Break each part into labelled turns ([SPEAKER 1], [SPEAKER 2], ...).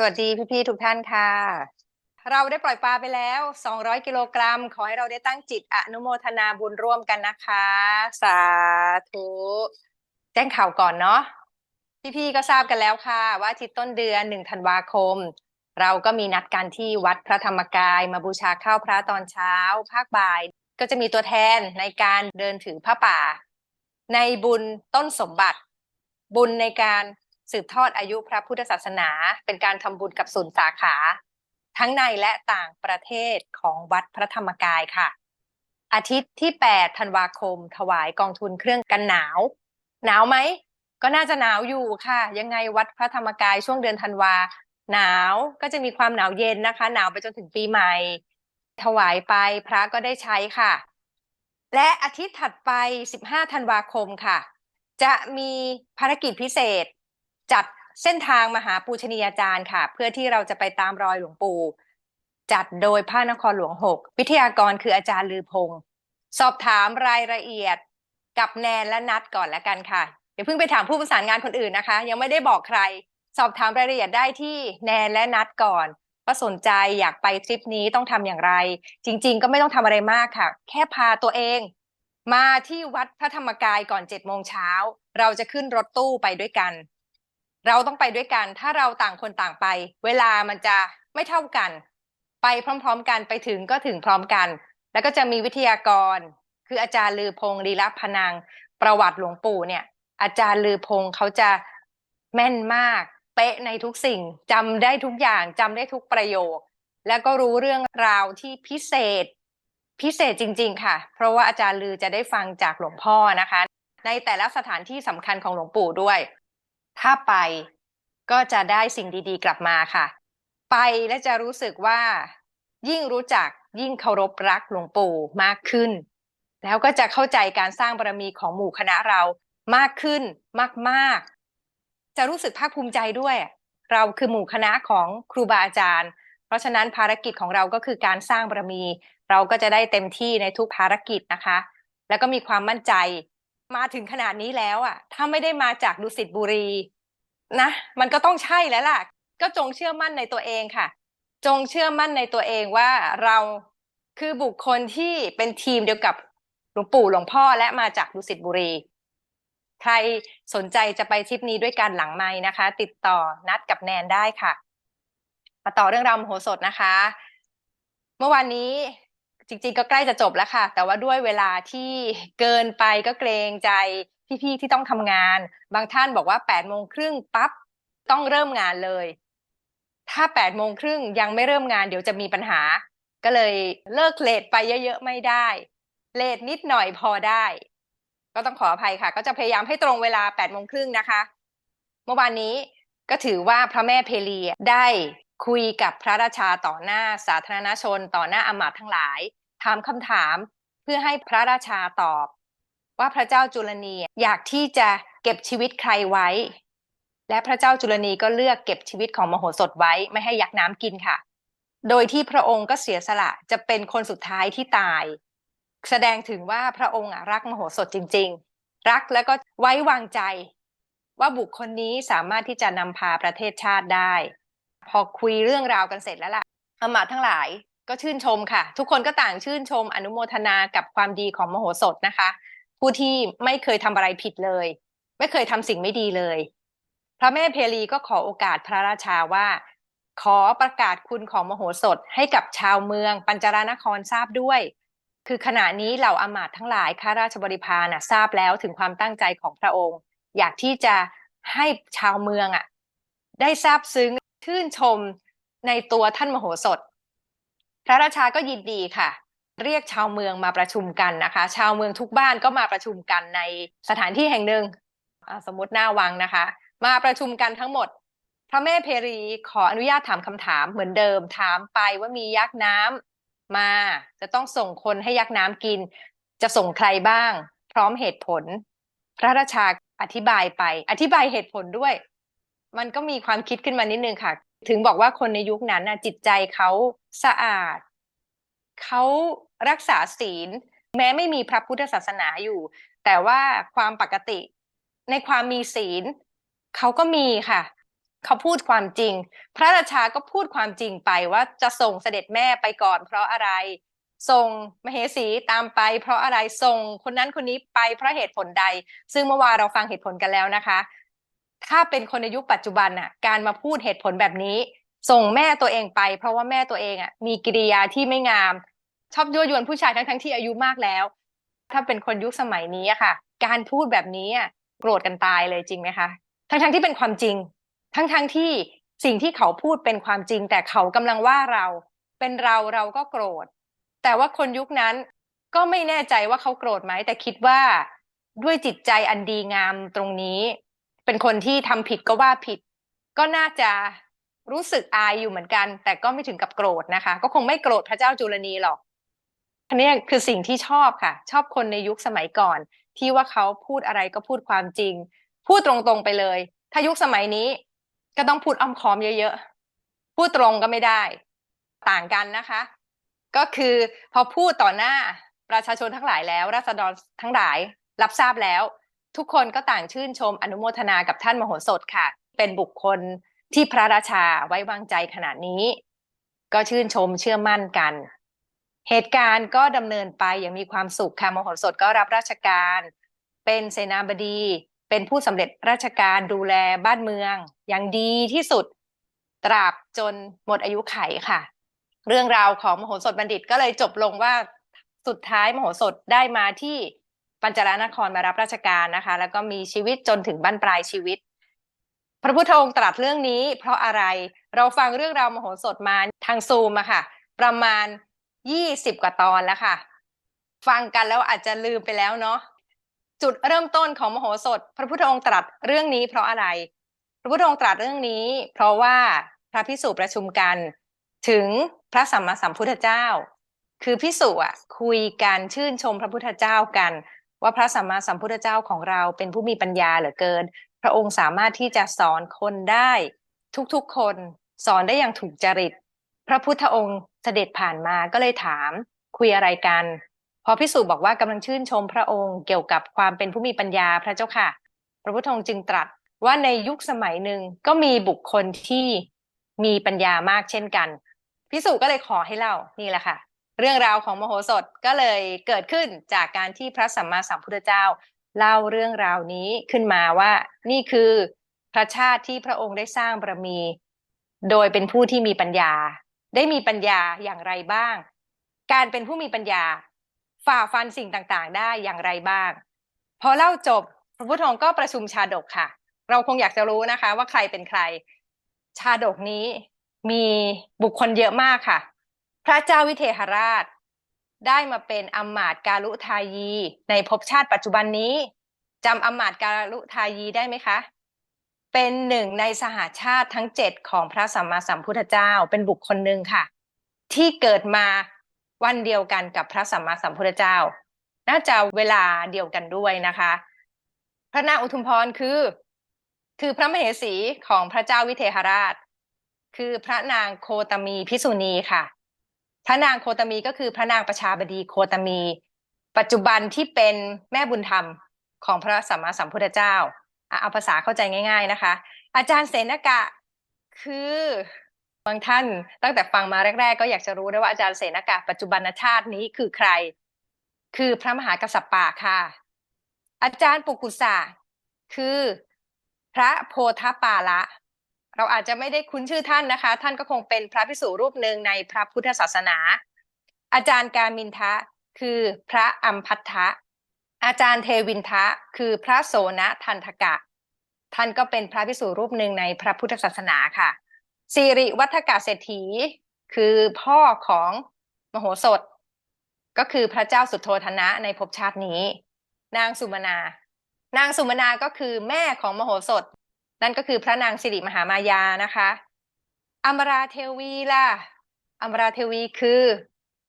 [SPEAKER 1] สวัสดีพี่ๆทุกท่านค่ะ เราได้ปล่อยปลาไปแล้ว 200 กิโลกรัม ขอให้เราได้ตั้งจิตอนุโมทนาบุญร่วมกันนะคะ สาธุ แจ้งข่าวก่อนเนาะพี่ๆก็ทราบกันแล้วค่ะ ว่าทิตต้นเดือนหนึ่งธันวาคม เราก็มีนัดกันที่วัดพระธรรมกายมาบูชาข้าวพระตอนเช้า ภาคบ่าย ก็จะมีตัวแทนในการเดินถือผ้าป่า ในบุญต้นสมบัติ บุญในการ สืบทอดอายุพระพุทธศาสนา เป็นการทำบุญกับศูนย์สาขา ทั้งในและต่างประเทศของวัดพระธรรมกายค่ะ อาทิตย์ที่ 8 ธันวาคม ถวายกองทุนเครื่องกันหนาว หนาวไหม ก็น่าจะหนาวอยู่ค่ะ ยังไงวัดพระธรรมกายช่วงเดือนธันวา หนาวก็จะมีความหนาวเย็นนะคะ หนาวไปจนถึงปีใหม่ ถวายไปพระก็ได้ใช้ค่ะ และอาทิตย์ถัดไป 15 ธันวาคมค่ะจะมีภารกิจพิเศษ จัดเส้นทางมหาปูชนียาจารย์ค่ะ เพื่อที่เราจะไปตามรอยหลวงปู่ จัดโดยพระนครหลวงหกวิทยากรคืออาจารย์ลือพงศ์สอบถามรายละเอียดกับแนนและนัดก่อนแล้วกันค่ะอย่าเพิ่งไปถามผู้ประสานงานคนอื่นนะคะ ยังไม่ได้บอกใคร สอบถามรายละเอียดได้ที่แนนและนัดก่อนว่าสนใจอยากไปทริปนี้ต้องทำอย่างไร จริง ๆ ก็ไม่ต้องทำอะไรมากค่ะ แค่พาตัวเอง มาที่วัดพระธรรมกายก่อนเจ็ดโมงเช้า เราจะขึ้นรถตู้ไปด้วยกัน เราต้องไปด้วยกัน ถ้าเราต่างคนต่างไป เวลามันจะไม่เท่ากัน ไปพร้อม ๆ กันไปถึงก็ถึงพร้อมกัน แล้วก็จะมีวิทยากร คืออาจารย์ลือพงศ์ลีลพนัง ประวัติหลวงปู่เนี่ย อาจารย์ลือพงศ์เขาจะแม่นมาก เป๊ะในทุกสิ่งจำได้ทุกอย่างจำได้ทุกประโยค แล้วก็รู้เรื่องราวที่พิเศษ พิเศษจริง ๆ ค่ะ เพราะว่าอาจารย์ลือจะได้ฟังจากหลวงพ่อนะคะ ในแต่ละสถานที่สำคัญของหลวงปู่ด้วย ถ้าไปก็จะได้สิ่งดีๆ กลับมาค่ะ ไปและจะรู้สึกว่า ยิ่งรู้จักยิ่งเคารพรักหลวงปู่มากขึ้น แล้วก็จะเข้าใจการสร้างบารมีของหมู่คณะเรามากขึ้นมากๆ จะรู้สึกภาคภูมิใจด้วย เราคือหมู่คณะของครูบาอาจารย์ เพราะฉะนั้นภารกิจของเราก็คือการสร้างบารมี เราก็จะได้เต็มที่ในทุกภารกิจนะคะ แล้วก็มีความมั่นใจ มาถึงขนาดนี้แล้วอะถ้าไม่ได้มาจากดุสิตบุรีนะ มันก็ต้องใช่แล้วล่ะ ก็จงเชื่อมั่นในตัวเองค่ะ จงเชื่อมั่นในตัวเองว่าเราคือบุคคลที่เป็นทีมเดียวกับหลวงปู่หลวงพ่อและมาจากดุสิตบุรี ใครสนใจจะไปทริปนี้ด้วยกันหลังไม้นะคะ ติดต่อนัดกับแนนได้ค่ะ มาต่อเรื่องราวมโหสถนะคะ เมื่อวานนี้ จริง ๆ ก็ใกล้จะจบแล้วค่ะ แต่ว่าด้วยเวลาที่เกินไปก็เกรงใจพี่ๆที่ต้องทำงาน บางท่านบอกว่าแปดโมงครึ่งปั๊บต้องเริ่มงานเลย ถ้าแปดโมงครึ่งยังไม่เริ่มงานเดี๋ยวจะมีปัญหา ก็เลยเลิกเลทไปเยอะๆไม่ได้ เลทนิดหน่อยพอได้ ก็ต้องขออภัยค่ะ ก็จะพยายามให้ตรงเวลาแปดโมงครึ่งนะคะ เมื่อวานนี้ก็ถือว่าพระแม่เพลีได้คุยกับพระราชาต่อหน้าสาธารณชน ต่อหน้าอมาตย์ทั้งหลาย ถามคำถามเพื่อให้พระราชาตอบ ว่าพระเจ้าจุลนีอยากที่จะเก็บชีวิตใครไว้ และพระเจ้าจุลนีก็เลือกเก็บชีวิตของมโหสถไว้ไม่ให้ยักษ์น้ำกินค่ะ โดยที่พระองค์ก็เสียสละจะเป็นคนสุดท้ายที่ตาย แสดงถึงว่าพระองค์รักมโหสถจริง ๆ รักแล้วก็ไว้วางใจ ว่าบุคคลนี้สามารถที่จะนำพาประเทศชาติได้ พอคุยเรื่องราวกันเสร็จแล้วล่ะอมาทั้งหลาย ก็ชื่นชมค่ะ ทุกคนก็ต่างชื่นชมอนุโมทนากับความดีของมโหสถนะคะ ผู้ที่ไม่เคยทำอะไรผิดเลย ไม่เคยทำสิ่งไม่ดีเลย พระแม่เพลีก็ขอโอกาสพระราชาว่า ขอประกาศคุณของมโหสถให้กับชาวเมือง ปัญจารนครทราบด้วย คือขณะนี้เหล่าอมาตย์ทั้งหลายข้าราชบริพารน่ะทราบแล้วถึงความตั้งใจของพระองค์ อยากที่จะให้ชาวเมืองอะ ได้ทราบซึ้งชื่นชมในตัวท่านมโหสถ พระราชาก็ยินดีค่ะ เรียกชาวเมืองมาประชุมกันนะคะ ชาวเมืองทุกบ้านก็มาประชุมกันในสถานที่แห่งหนึ่งสมมติหน้าวังนะคะ มาประชุมกันทั้งหมด พระแม่เพรีขออนุญาตถามคำถามเหมือนเดิมถามไปว่ามียักษ์น้ำมา จะต้องส่งคนให้ยักษ์น้ำกิน จะส่งใครบ้าง พร้อมเหตุผล พระราชาอธิบายไป อธิบายเหตุผลด้วย มันก็มีความคิดขึ้นมานิดนึงค่ะ ถึงบอกว่าคนในยุคนั้นนะจิตใจเขาสะอาด เขารักษาศีล แม้ไม่มีพระพุทธศาสนาอยู่ แต่ว่าความปกติในความมีศีลเขาก็มีค่ะ เขาพูดความจริง พระราชาก็พูดความจริงไปว่าจะส่งเสด็จแม่ไปก่อนเพราะอะไร ส่งมเหสีตามไป เพราะอะไรส่งคนนั้นคนนี้ไปเพราะเหตุผลใด ซึ่งเมื่อวานเราฟังเหตุผลกันแล้วนะคะ ถ้าเป็นคนในยุคปัจจุบันน่ะ การมาพูดเหตุผลแบบนี้ ส่งแม่ตัวเองไป เพราะว่าแม่ตัวเองอะ มีกิริยาที่ไม่งาม ชอบยั่วยวนผู้ชายทั้งทั้งๆที่อายุมากแล้ว ถ้าเป็นคนยุคสมัยนี้อะค่ะ การพูดแบบนี้อะโกรธกันตายเลยจริงไหมคะทั้งทั้งๆที่เป็นความจริง ทั้งทั้งๆที่สิ่งที่เขาพูดเป็นความจริง แต่เขากำลังว่าเรา เป็นเราเราก็โกรธ แต่ว่าคนยุคนั้นก็ไม่แน่ใจว่าเขาโกรธไหมแต่คิดว่าด้วยจิตใจอันดีงามตรงนี้ เป็นคนที่ทำผิดก็ว่าผิด ก็น่าจะรู้สึกอายอยู่เหมือนกัน แต่ก็ไม่ถึงกับโกรธนะคะ ก็คงไม่โกรธพระเจ้าจุลนีหรอกอันนี้คือสิ่งที่ชอบค่ะ ชอบคนในยุคสมัยก่อน ที่ว่าเขาพูดอะไรก็พูดความจริง พูดตรงๆไปเลย ถ้ายุคสมัยนี้ ก็ต้องพูดอ้อมค้อมเยอะๆพูดตรงก็ไม่ได้ ต่างกันนะคะ ก็คือพอพูดต่อหน้าประชาชนทั้งหลายแล้วราษฎรทั้งหลาย รับทราบแล้ว ทุกคนก็ต่างชื่นชมอนุโมทนากับท่านมโหสถค่ะ เป็นบุคคลที่พระราชาไว้วางใจขนาดนี้ ก็ชื่นชมเชื่อมั่นกัน เหตุการณ์ก็ดำเนินไปอย่างมีความสุขค่ะมโหสถก็รับราชการ เป็นเสนาบดี เป็นผู้สำเร็จราชการดูแลบ้านเมือง อย่างดีที่สุดตราบจนหมดอายุไขค่ะ เรื่องราวของมโหสถบัณฑิตก็เลยจบลงว่าสุดท้ายมโหสถได้มาที่ ปัญจารนครมารับราชการนะคะ แล้วก็มีชีวิตจนถึงบั้นปลายชีวิต พระพุทธองค์ตรัสเรื่องนี้ เพราะอะไรเราฟังเรื่องราวมโหสถมาทางซูมอะค่ะ ประมาณยี่สิบกว่าตอนแล้วค่ะ ฟังกันแล้วอาจจะลืมไปแล้วเนาะจุดเริ่มต้นของมโหสถ พระพุทธองค์ตรัสเรื่องนี้เพราะอะไร พระพุทธองค์ตรัสเรื่องนี้ เพราะว่าพระพิสุประชุมกัน ถึงพระสัมมาสัมพุทธเจ้า คือพิสุอะคุยกันชื่นชมพระพุทธเจ้ากัน ว่าพระสัมมาสัมพุทธเจ้าของเราเป็นผู้มีปัญญาเหลือเกิน พระองค์สามารถที่จะสอนคนได้ทุกๆคนสอนได้อย่างถูกจริต พระพุทธองค์เสด็จผ่านมาก็เลยถามคุยอะไรกัน พอพิสูจน์บอกว่ากำลังชื่นชมพระองค์เกี่ยวกับความเป็นผู้มีปัญญาพระเจ้าค่ะ พระพุทธองค์จึงตรัสว่าในยุคสมัยหนึ่งก็มีบุคคลที่มีปัญญามากเช่นกันพิสูจก็เลยขอให้เล่านี่แหละค่ะ เรื่องราวของมโหสถก็เลยเกิดขึ้นจากการที่พระสัมมาสัมพุทธเจ้า เล่าเรื่องราวนี้ขึ้นมาว่านี่คือพระชาติที่พระองค์ได้สร้างบารมี โดยเป็นผู้ที่มีปัญญา ได้มีปัญญาอย่างไรบ้าง การเป็นผู้มีปัญญา ฝ่าฟันสิ่งต่างๆ ได้อย่างไรบ้าง พอเล่าจบพระพุทธองค์ก็ประชุมชาดกค่ะ เราคงอยากจะรู้นะคะ ว่าใครเป็นใคร ชาดกนี้มีบุคคลเยอะมากค่ะ พระเจ้าวิเทหราช ได้มาเป็นอำมาตกาลุทายี ในภพชาติปัจจุบันนี้จำอำมาตกาลุทายีได้ไหมคะ เป็นหนึ่งในสหาชาติทั้งเจ็ดของพระสัมมาสัมพุทธเจ้าเป็นบุคคลหนึ่งค่ะ ที่เกิดมาวันเดียวกันกับพระสัมมาสัมพุทธเจ้า น่าจะเวลาเดียวกันด้วยนะคะ พระนางอุทุมพรคือ คือพระมเหสีของพระเจ้าวิเทหราช คือพระนางโคตมีพิสุณีค่ะ ระนางโคตมีก็คือพระนางประชาบดีโคตมี ปัจจุบันที่เป็นแม่บุญธรรมของพระสัมมาสัมพุทธเจ้า เอาภาษาเข้าใจง่าย ๆนะคะ อาจารย์เสนกะคือบางท่านตั้งแต่ฟังมาแรก ๆ ก็อยากจะรู้นะว่าอาจารย์เสนกะปัจจุบันชาตินี้คือใคร คือพระมหากษัตริย์ป่าค่ะ อาจารย์ปุกุสะคือพระโพธปาละ เราอาจจะไม่ได้คุ้นชื่อท่านนะคะ ท่านก็คงเป็นพระภิกษุรูปหนึ่งในพระพุทธศาสนา อาจารย์กามินทะคือพระอัมพัทธะอาจารย์เทวินทะคือพระโสนทันทกะ ท่านก็เป็นพระภิกษุรูปหนึ่งในพระพุทธศาสนาค่ะสิริวัฒกาเศรษฐี คือพ่อของมโหสถ ก็คือพระเจ้าสุโธธนะในภพชาตินี้ นางสุมนา นางสุมนาก็คือแม่ของมโหสถ นั่นก็คือพระนางสิริมหามายานะคะ อมราเทวีล่ะ อมราเทวีคือ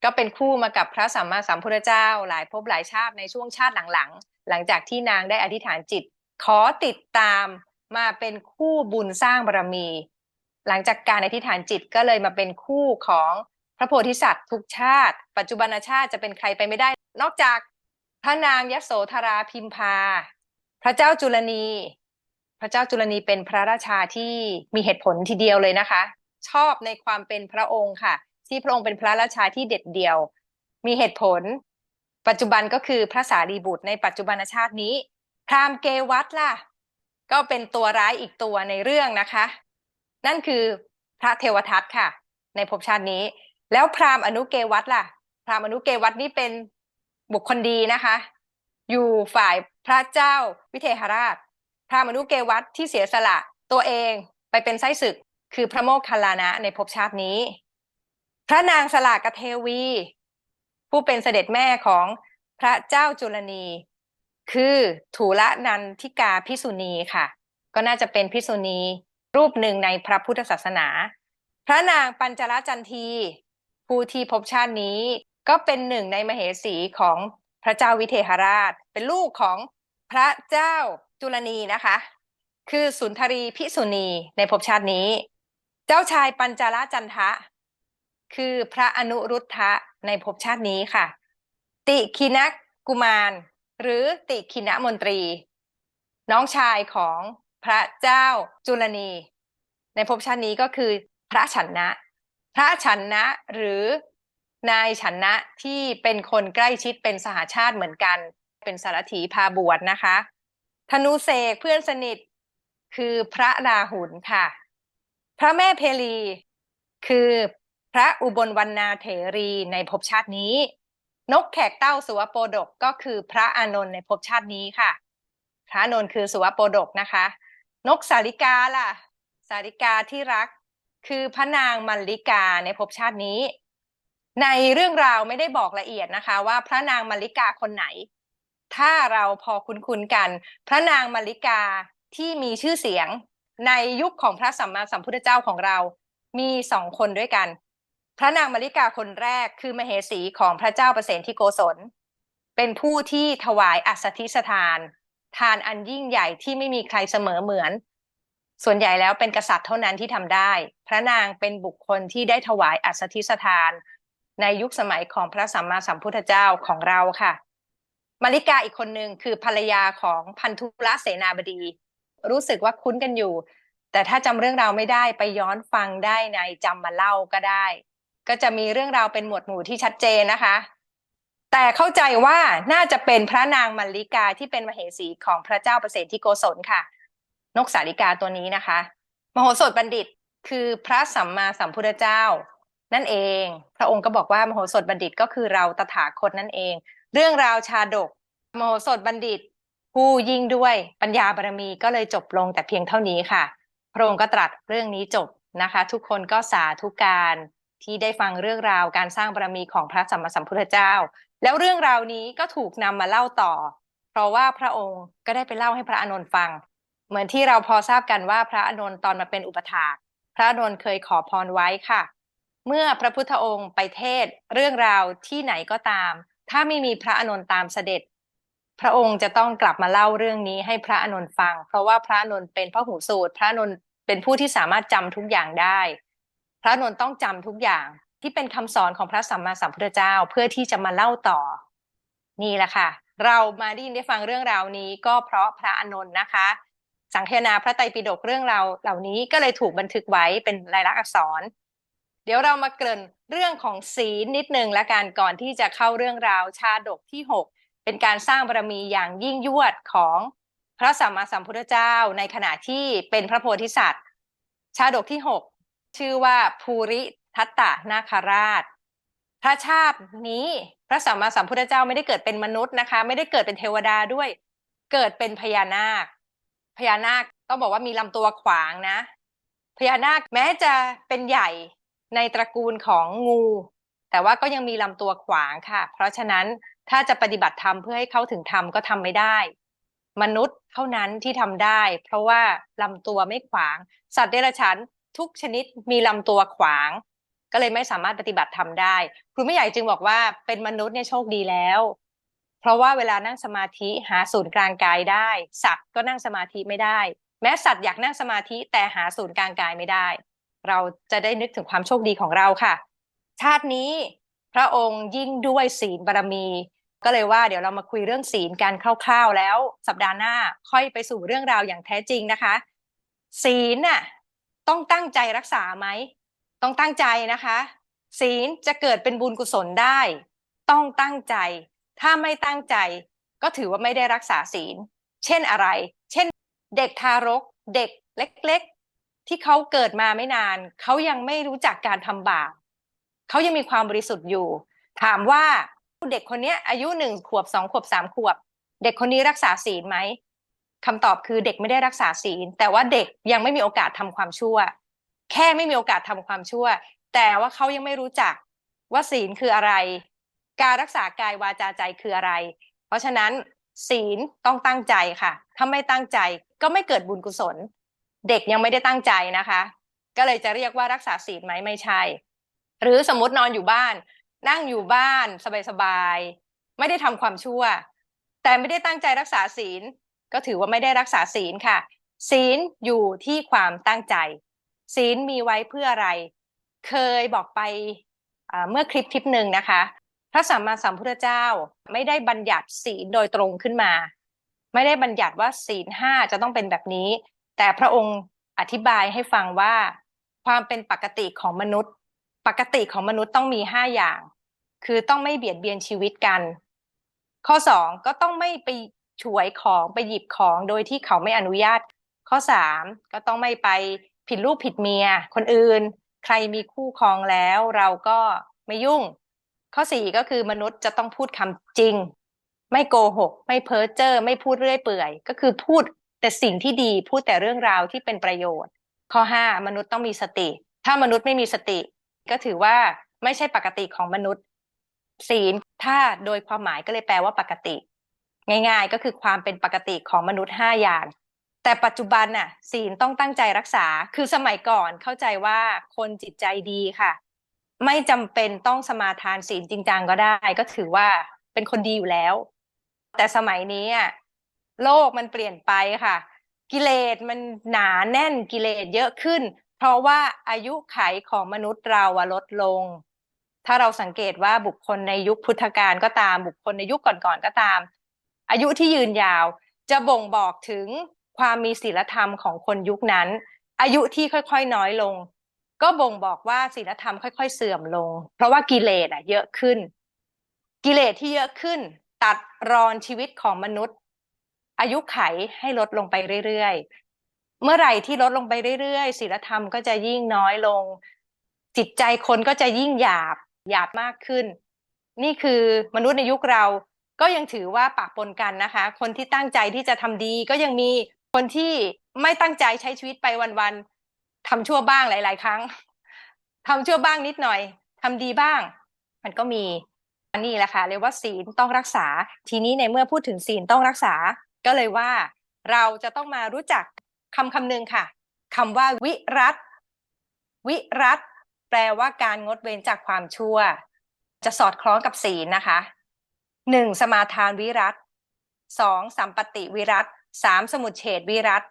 [SPEAKER 1] ก็เป็นคู่มากับพระสัมมาสัมพุทธเจ้า หลายภพหลายชาติในช่วงชาติหลังๆ หลังจากที่นางได้อธิษฐานจิต ขอติดตามมาเป็นคู่บุญสร้างบารมี หลังจากการอธิษฐานจิตก็เลยมาเป็นคู่ของพระโพธิสัตว์ทุกชาติ ปัจจุบันชาติจะเป็นใครไปไม่ได้ นอกจากพระนางยโสธราพิมพา พระเจ้าจุลนี พระเจ้าจุลนีเป็นพระราชาที่มีเหตุผลทีเดียวเลยนะคะ ชอบในความเป็นพระองค์ค่ะ ที่พระองค์เป็นพระราชาที่เด็ดเดี่ยว มีเหตุผล ปัจจุบันก็คือพระสารีบุตรในปัจจุบันชาตินี้ พราหมณ์เกวัตล่ะ ก็เป็นตัวร้ายอีกตัวในเรื่องนะคะ นั่นคือพระเทวทัตค่ะ ในภพชาตินี้ แล้วพราหมณ์อนุเกวัตล่ะ พราหมณ์อนุเกวัตนี่เป็นบุคคลดีนะคะ อยู่ฝ่ายพระเจ้าวิเทหราช พราหมนุเกวัตที่เสียสละตัวเองไปเป็นไส้ศึก คือพระโมคคัลลานะในภพชาตินี้ พระนางสลากเทวี ผู้เป็นเสด็จแม่ของพระเจ้าจุลนี คือถูละนันทิกาพิสุณีค่ะ ก็น่าจะเป็นพิสุณีรูปหนึ่งในพระพุทธศาสนา พระนางปัญจลจันที ผู้ที่พบชาตินี้ก็เป็นหนึ่งในมเหสีของพระเจ้าวิเทหราช เป็นลูกของพระเจ้า จุลนีนะคะ คือสุนทรีพิสุณีในภพชาตินี้ เจ้าชายปัญจลจันทะ คือพระอนุรุทธะในภพชาตินี้ค่ะ ติคินักกุมาร หรือติคินะมนตรี น้องชายของพระเจ้าจุลนี ในภพชาตินี้ก็คือพระฉันนะ พระฉันนะหรือนายฉันนะที่เป็นคนใกล้ชิดเป็นสหาชาติเหมือนกัน เป็นสารถีพาบวชนะคะ ธนูเสกเพื่อนสนิท คือพระราหุลค่ะ พระแม่เพลี คือพระอุบลวรรณาเถรีในภพชาตินี้ นกแขกเต้าสุวโปดกก็คือพระอานนท์ในภพชาตินี้ค่ะ พระอานนท์คือสุวโปดกนะคะ นกสาริกาล่ะ สาริกาที่รัก คือพระนางมัลลิกาในภพชาตินี้ ในเรื่องราวไม่ได้บอกละเอียดนะคะ ว่าพระนางมัลลิกาคนไหน ถ้าเราพอคุ้นๆกัน พระนางมัลลิกาที่มีชื่อเสียงในยุคของพระสัมมาสัมพุทธเจ้าของเรา มีสองคนด้วยกัน พระนางมัลลิกาคนแรกคือมเหสีของพระเจ้าประเสนที่โกศล เป็นผู้ที่ถวายอัสธิสถาน ทานอันยิ่งใหญ่ที่ไม่มีใครเสมอเหมือน ส่วนใหญ่แล้วเป็นกษัตริย์เท่านั้นที่ทำได้ พระนางเป็นบุคคลที่ได้ถวายอัสสธิสถาน ในยุคสมัยของพระสัมมาสัมพุทธเจ้าของเราค่ะ มาริกาอีกคนหนึ่งคือภรรยาของพันธุลเสนาบดี รู้สึกว่าคุ้นกันอยู่ แต่ถ้าจำเรื่องราวไม่ได้ไปย้อนฟังได้ในจำมาเล่าก็ได้ ก็จะมีเรื่องราวเป็นหมวดหมู่ที่ชัดเจนนะคะ แต่เข้าใจว่าน่าจะเป็นพระนางมัลลิกาที่เป็นมเหสีของพระเจ้าประเสริฐที่โกศลค่ะ นกสาริกาตัวนี้นะคะ มโหสถบัณฑิตคือพระสัมมาสัมพุทธเจ้านั่นเอง พระองค์ก็บอกว่ามโหสถบัณฑิตก็คือเราตถาคตนั่นเอง เรื่องราวชาดกมโหสถบัณฑิต ผู้ยิ่งด้วยปัญญาบารมีก็เลยจบลงแต่เพียงเท่านี้ค่ะ พระองค์ก็ตรัสเรื่องนี้จบนะคะ ทุกคนก็สาธุการที่ได้ฟังเรื่องราวการสร้างบารมีของพระสัมมาสัมพุทธเจ้า แล้วเรื่องราวนี้ก็ถูกนำมาเล่าต่อ เพราะว่าพระองค์ก็ได้ไปเล่าให้พระอานนท์ฟัง เหมือนที่เราพอทราบกันว่าพระอานนท์ตอนมาเป็นอุปถากพระอานนท์เคยขอพรไว้ค่ะ เมื่อพระพุทธองค์ไปเทศเรื่องราวที่ไหนก็ตาม ถ้าไม่มีพระอานนท์ตามเสด็จ พระองค์จะต้องกลับมาเล่าเรื่องนี้ให้พระอานนท์ฟัง เพราะว่าพระอานนท์เป็นพระหูสูตร พระอานนท์เป็นผู้ที่สามารถจำทุกอย่างได้ พระอานนท์ต้องจำทุกอย่างที่เป็นคำสอนของพระสัมมาสัมพุทธเจ้าเพื่อที่จะมาเล่าต่อ นี่แหละค่ะ เรามาได้ยินได้ฟังเรื่องราวนี้ก็เพราะพระอานนท์นะคะ สังคนาพระไตรปิฎกเรื่องราวเหล่านี้ก็เลยถูกบันทึกไว้เป็นลายลักษณ์อักษร ดี๋ยวเรามาเกริ่นเรื่องของศีลนิดนึงและกันก่อนที่จะเข้าเรื่องราวชาดกที่ 6 เป็นการสร้างบารมีอย่างยิ่งยวดของพระสัมมาสัมพุทธเจ้าในขณะที่เป็นพระโพธิสัตว์ ชาดกที่ 6 ชื่อว่าภูริทัตตนาคาราช พระชาตินี้พระสัมมาสัมพุทธเจ้าไม่ได้เกิดเป็นมนุษย์นะคะ ไม่ได้เกิดเป็นเทวดาด้วย เกิดเป็นพญานาค พญานาคต้องบอกว่ามีลำตัวขวางนะ พญานาคแม้จะเป็นใหญ่ ในตระกูลของงู แต่ว่าก็ยังมีลำตัวขวางค่ะ เพราะฉะนั้นถ้าจะปฏิบัติธรรมเพื่อให้เข้าถึงธรรมก็ทำไม่ได้ มนุษย์เท่านั้นที่ทำได้ เพราะว่าลำตัวไม่ขวาง สัตว์เดรัจฉานทุกชนิดมีลำตัวขวาง ก็เลยไม่สามารถปฏิบัติธรรมได้ ครูไม่ใหญ่จึงบอกว่าเป็นมนุษย์เนี่ยโชคดีแล้ว เพราะว่าเวลานั่งสมาธิหาศูนย์กลางกายได้ สัตว์ก็นั่งสมาธิไม่ได้ แม้สัตว์อยากนั่งสมาธิแต่หาศูนย์กลางกายไม่ได้ เราจะได้นึกถึงความโชคดีของเราค่ะ ชาตินี้พระองค์ยิ่งด้วยศีลบารมี ก็เลยว่าเดี๋ยวเรามาคุยเรื่องศีลกันคร่าว ๆ แล้วสัปดาห์หน้าค่อยไปสู่เรื่องราวอย่างแท้จริงนะคะ ศีลน่ะต้องตั้งใจรักษาไหมต้องตั้งใจนะคะ ศีลจะเกิดเป็นบุญกุศลได้ ต้องตั้งใจ ถ้าไม่ตั้งใจ ก็ถือว่าไม่ได้รักษาศีล เช่นอะไร เช่น เด็กทารก เด็กเล็ก ที่เขาเกิดมาไม่นาน เขายังไม่รู้จักการทำบาปเขายังมีความบริสุทธิ์อยู่ ถามว่าเด็กคนนี้อายุหนึ่งขวบสองขวบสามขวบ เด็กคนนี้รักษาศีลไหมคำตอบคือเด็กไม่ได้รักษาศีล แต่ว่าเด็กยังไม่มีโอกาสทำความชั่ว แค่ไม่มีโอกาสทำความชั่ว แต่ว่าเขายังไม่รู้จักว่าศีลคืออะไร การรักษากายวาจาใจคืออะไร เพราะฉะนั้นศีลต้องตั้งใจค่ะ ถ้าไม่ตั้งใจก็ไม่เกิดบุญกุศล เด็กยังไม่ได้ตั้งใจนะคะ ก็เลยจะเรียกว่ารักษาศีลไหมไม่ใช่ หรือสมมตินอนอยู่บ้าน นั่งอยู่บ้านสบายๆไม่ได้ทำความชั่ว แต่ไม่ได้ตั้งใจรักษาศีล ก็ถือว่าไม่ได้รักษาศีลค่ะ ศีลอยู่ที่ความตั้งใจ ศีลมีไว้เพื่ออะไร เคยบอกไปเมื่อคลิปคลิปหนึ่งนะคะ พระสัมมาสัมพุทธเจ้าไม่ได้บัญญัติศีลโดยตรงขึ้นมา ไม่ได้บัญญัติว่าศีลห้าจะต้องเป็นแบบนี้ แต่พระองค์อธิบายให้ฟังว่าความเป็นปกติของมนุษย์ ปกติของมนุษย์ต้องมีห้าอย่าง คือต้องไม่เบียดเบียนชีวิตกัน ข้อสองก็ต้องไม่ไปฉวยของไปหยิบของโดยที่เขาไม่อนุญาต ข้อสามก็ต้องไม่ไปผิดลูกผิดเมีย คนอื่น ใครมีคู่ครองแล้วเราก็ไม่ยุ่ง ข้อสี่ก็คือมนุษย์จะต้องพูดคำจริง ไม่โกหก ไม่เพ้อเจ้อไม่พูดเรื่อยเปื่อย ก็คือพูด แต่สิ่งที่ดีพูดแต่เรื่องราวที่เป็นประโยชน์ ข้อห้ามนุษย์ต้องมีสติ ถ้ามนุษย์ไม่มีสติ ก็ถือว่าไม่ใช่ปกติของมนุษย์ ศีลถ้าโดยความหมายก็เลยแปลว่าปกติ ง่าย ๆ ก็คือความเป็นปกติของมนุษย์ห้าอย่าง แต่ปัจจุบันน่ะ ศีลต้องตั้งใจรักษา คือสมัยก่อนเข้าใจว่าคนจิตใจดีค่ะ ไม่จำเป็นต้องสมาทานศีลจริงจังก็ได้ ก็ถือว่าเป็นคนดีอยู่แล้ว แต่สมัยนี้อะ โลกมันเปลี่ยนไปค่ะ กิเลสมันหนาแน่นกิเลสเยอะขึ้น เพราะว่าอายุไขของมนุษย์เราลดลง ถ้าเราสังเกตว่าบุคคลในยุคพุทธกาลก็ตาม บุคคลในยุคก่อนๆก็ตาม อายุที่ยืนยาวจะบ่งบอกถึงความมีศีลธรรมของคนยุคนั้น อายุที่ค่อยๆน้อยลง ก็บ่งบอกว่าศีลธรรมค่อยๆเสื่อมลง เพราะว่ากิเลสอะเยอะขึ้น กิเลสที่เยอะขึ้น ตัดรอนชีวิตของมนุษย์ อายุไขให้ลดลงไปเรื่อยๆ เมื่อไหร่ที่ลดลงไปเรื่อยๆศีลธรรมก็จะยิ่งน้อยลง จิตใจคนก็จะยิ่งหยาบหยาบมากขึ้น นี่คือมนุษย์ในยุคเราก็ยังถือว่าปะปนกันนะคะ คนที่ตั้งใจที่จะทำดีก็ยังมีคนที่ไม่ตั้งใจใช้ชีวิตไปวันๆทำชั่วบ้างหลาย ๆ ครั้งทำชั่วบ้างนิดหน่อยทำดีบ้าง มันก็มีอันนี้แหละค่ะเรียกว่าศีลต้องรักษา ทีนี้ในเมื่อพูดถึงศีลต้องรักษา ก็เลยว่าเราจะต้องมารู้จักคำคำหนึ่งค่ะคำว่าวิรัตวิรัตแปลว่าการงดเว้นจากความชั่ว จะสอดคล้องกับศีลนะคะหนึ่งสมาทานวิรัตสองสัมปติวิรัตสามสมุดเฉดวิรัต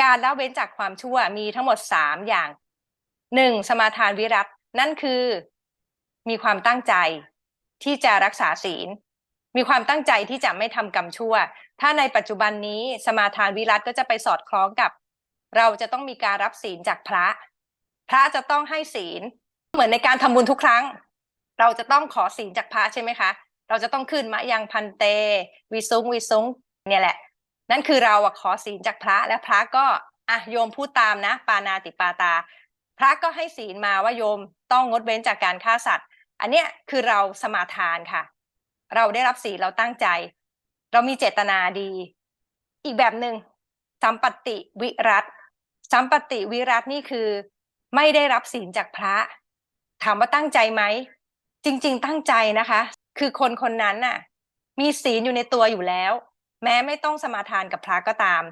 [SPEAKER 1] การละเว้นจากความชั่วมีทั้งหมดสามอย่างหนึ่งสมาทานวิรัตนั่นคือ มีความตั้งใจที่จะรักษาศีล มีความตั้งใจที่จะไม่ทำกรรมชั่ว ถ้าในปัจจุบันนี้สมาทานวิรัตก็จะไปสอดคล้องกับ เราจะต้องมีการรับศีลจากพระ พระจะต้องให้ศีล เหมือนในการทำบุญทุกครั้ง เราจะต้องขอศีลจากพระใช่ไหมคะ เราจะต้องขึ้นมะยังพันเต วิซุงวิซุงเนี่ยแหละ นั่นคือเราขอศีลจากพระและพระก็อะโยมพูดตามนะ ปานาติปาตา พระก็ให้ศีลมาว่าโยมต้องงดเว้นจากการฆ่าสัตว์ อันเนี้ยคือเราสมาทานค่ะ เราได้รับศีลเราตั้งใจ เรามีเจตนาดี อีกแบบหนึ่งสัมปติวิรัตสัมปติวิรัตนี่คือไม่ได้รับศีลจากพระ ถามว่าตั้งใจไหม จริง ๆ ตั้งใจนะคะ คือคนคนนั้นน่ะ มีศีลอยู่ในตัวอยู่แล้ว แม้ไม่ต้องสมาทานกับพระก็ตาม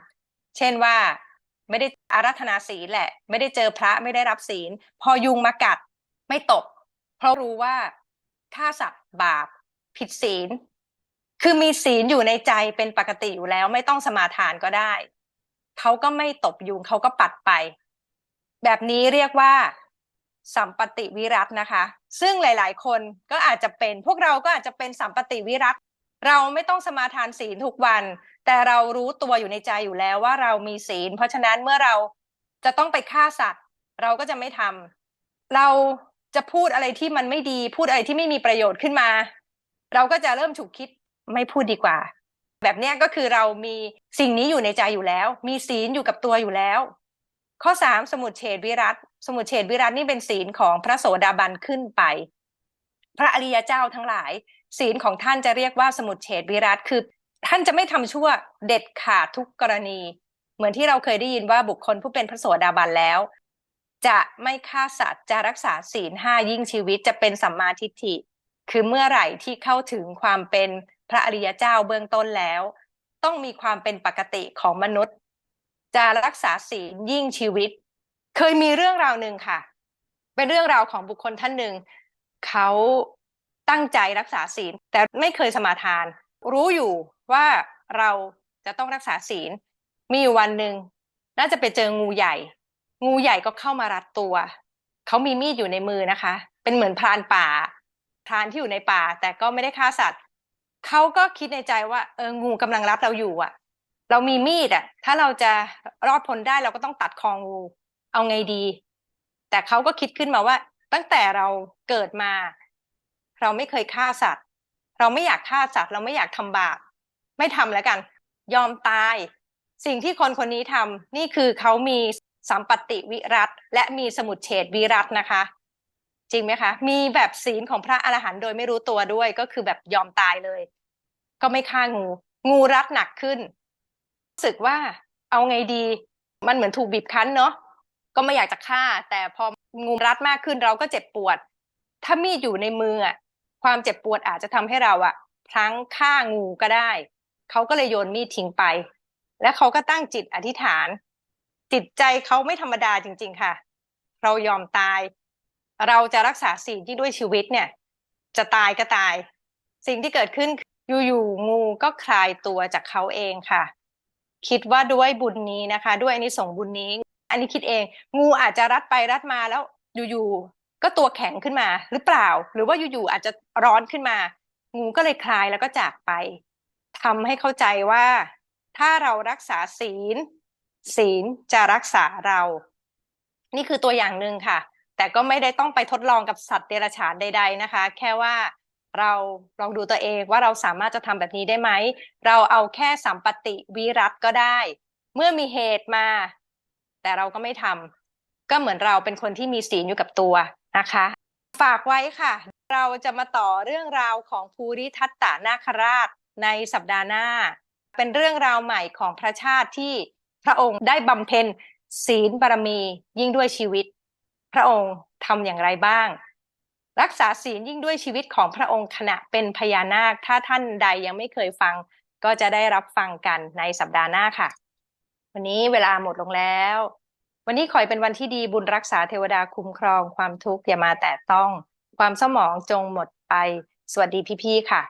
[SPEAKER 1] เช่นว่าไม่ได้อารัธนาศีลแหละ ไม่ได้เจอพระไม่ได้รับศีล พอยุงมากัดไม่ตกเพราะรู้ว่าฆ่าสัตว์บาป ผิดศีล คือมีศีลอยู่ในใจเป็นปกติอยู่แล้ว ไม่ต้องสมาทานก็ได้เขาก็ไม่ตบยุงเขาก็ปัดไป แบบนี้เรียกว่าสัมปติวิรัตนะคะ ซึ่งหลาย ๆ คนก็อาจจะเป็น พวกเราก็อาจจะเป็นสัมปติวิรัตเราไม่ต้องสมาทานศีลทุกวัน แต่เรารู้ตัวอยู่ในใจอยู่แล้วว่าเรามีศีล เพราะฉะนั้นเมื่อเราจะต้องไปฆ่าสัตว์ เราก็จะไม่ทำเราจะพูดอะไรที่มันไม่ดี พูดอะไรที่ไม่มีประโยชน์ขึ้นมา เราก็จะเริ่มฉุกคิดไม่พูดดีกว่า แบบนี้ก็คือเรามีสิ่งนี้อยู่ในใจอยู่แล้ว มีศีลอยู่กับตัวอยู่แล้ว ข้อสามสมุดเฉดวิรัตสมุดเฉดวิรัตนี่เป็นศีลของพระโสดาบันขึ้นไป พระอริยเจ้าทั้งหลาย ศีลของท่านจะเรียกว่าสมุดเฉดวิรัตคือ ท่านจะไม่ทำชั่วเด็ดขาดทุกกรณี เหมือนที่เราเคยได้ยินว่าบุคคลผู้เป็นพระโสดาบันแล้ว จะไม่ฆ่าสัตว์จะรักษาศีลห้ายิ่งชีวิตจะเป็นสัมมาทิฏฐิ คือเมื่อไหร่ที่เข้าถึงความเป็นพระอริยเจ้าเบื้องต้นแล้ว ต้องมีความเป็นปกติของมนุษย์ จะรักษาศีลยิ่งชีวิต เคยมีเรื่องราวหนึ่งค่ะ เป็นเรื่องราวของบุคคลท่านหนึ่งเขาตั้งใจรักษาศีล แต่ไม่เคยสมาทาน รู้อยู่ว่าเราจะต้องรักษาศีล มีอยู่วันหนึ่งน่าจะไปเจองูใหญ่ งูใหญ่ก็เข้ามารัดตัว เขามีมีดอยู่ในมือนะคะ เป็นเหมือนพรานป่า รานที่อยู่ในป่า แต่ก็ไม่ได้ฆ่าสัตว์เขาก็คิดในใจว่าเอองูกำลังรัดเราอยู่อะ เรามีมีดอะ ถ้าเราจะรอดพ้นได้เราก็ต้องตัดคองูเอาไงดี แต่เขาก็คิดขึ้นมาว่า ตั้งแต่เราเกิดมา เราไม่เคยฆ่าสัตว์ เราไม่อยากฆ่าสัตว์ เราไม่อยากทำบาปไม่ทำแล้วกัน ยอมตาย สิ่งที่คนคนนี้ทำนี่คือเขามีสัมปติวิรัตและมีสมุดเฉดวิรัตนะคะ จริงไหมคะ มีแบบศีลของพระอรหันต์โดยไม่รู้ตัวด้วย ก็คือแบบยอมตายเลย ก็ไม่ฆ่างู งูรัดหนักขึ้นรู้สึกว่าเอาไงดี มันเหมือนถูกบีบคั้นเนาะก็ไม่อยากจะฆ่า แต่พองูรัดมากขึ้นเราก็เจ็บปวด ถ้ามีดอยู่ในมืออะความเจ็บปวดอาจจะทำให้เราอะพลั้งฆ่างูก็ได้ เขาก็เลยโยนมีดทิ้งไป และเขาก็ตั้งจิตอธิษฐาน จิตใจเขาไม่ธรรมดาจริง ๆ ค่ะ เรายอมตาย เราจะรักษาสิ่งที่ด้วยชีวิตเนี่ย จะตายก็ตาย สิ่งที่เกิดขึ้นอยู่ๆงูก็คลายตัวจากเขาเองค่ะ คิดว่าด้วยบุญนี้นะคะ ด้วยอันนี้ส่งบุญนี้ อันนี้คิดเอง งูอาจจะรัดไปรัดมาแล้วอยู่ๆก็ตัวแข็งขึ้นมาหรือเปล่า หรือว่าอยู่ๆอาจจะร้อนขึ้นมา งูก็เลยคลายแล้วก็จากไปทำให้เข้าใจว่า ถ้าเรารักษาศีล ศีลจะรักษาเรา นี่คือตัวอย่างหนึ่งค่ะ แต่ก็ไม่ได้ต้องไปทดลองกับสัตว์เดรัจฉานใด ๆนะคะ แค่ว่าเราลองดูตัวเองว่าเราสามารถจะทำแบบนี้ได้ไหม เราเอาแค่สัมปติวิรัตก็ได้ เมื่อมีเหตุมา แต่เราก็ไม่ทำก็เหมือนเราเป็นคนที่มีศีลอยู่กับตัวนะคะ ฝากไว้ค่ะ เราจะมาต่อเรื่องราวของภูริทัตตานาคราชในสัปดาห์หน้า เป็นเรื่องราวใหม่ของพระชาติที่พระองค์ได้บำเพ็ญศีลบารมียิ่งด้วยชีวิต พระองค์ทำอย่างไรบ้าง รักษาศีลยิ่งด้วยชีวิตของพระองค์ขณะเป็นพญานาค ถ้าท่านใดยังไม่เคยฟัง ก็จะได้รับฟังกันในสัปดาห์หน้าค่ะ วันนี้เวลาหมดลงแล้ว วันนี้ขอให้เป็นวันที่ดีบุญรักษาเทวดาคุ้มครองความทุกข์อย่ามาแตะต้อง ความเศร้าหมองจงหมดไป สวัสดีพี่ๆค่ะ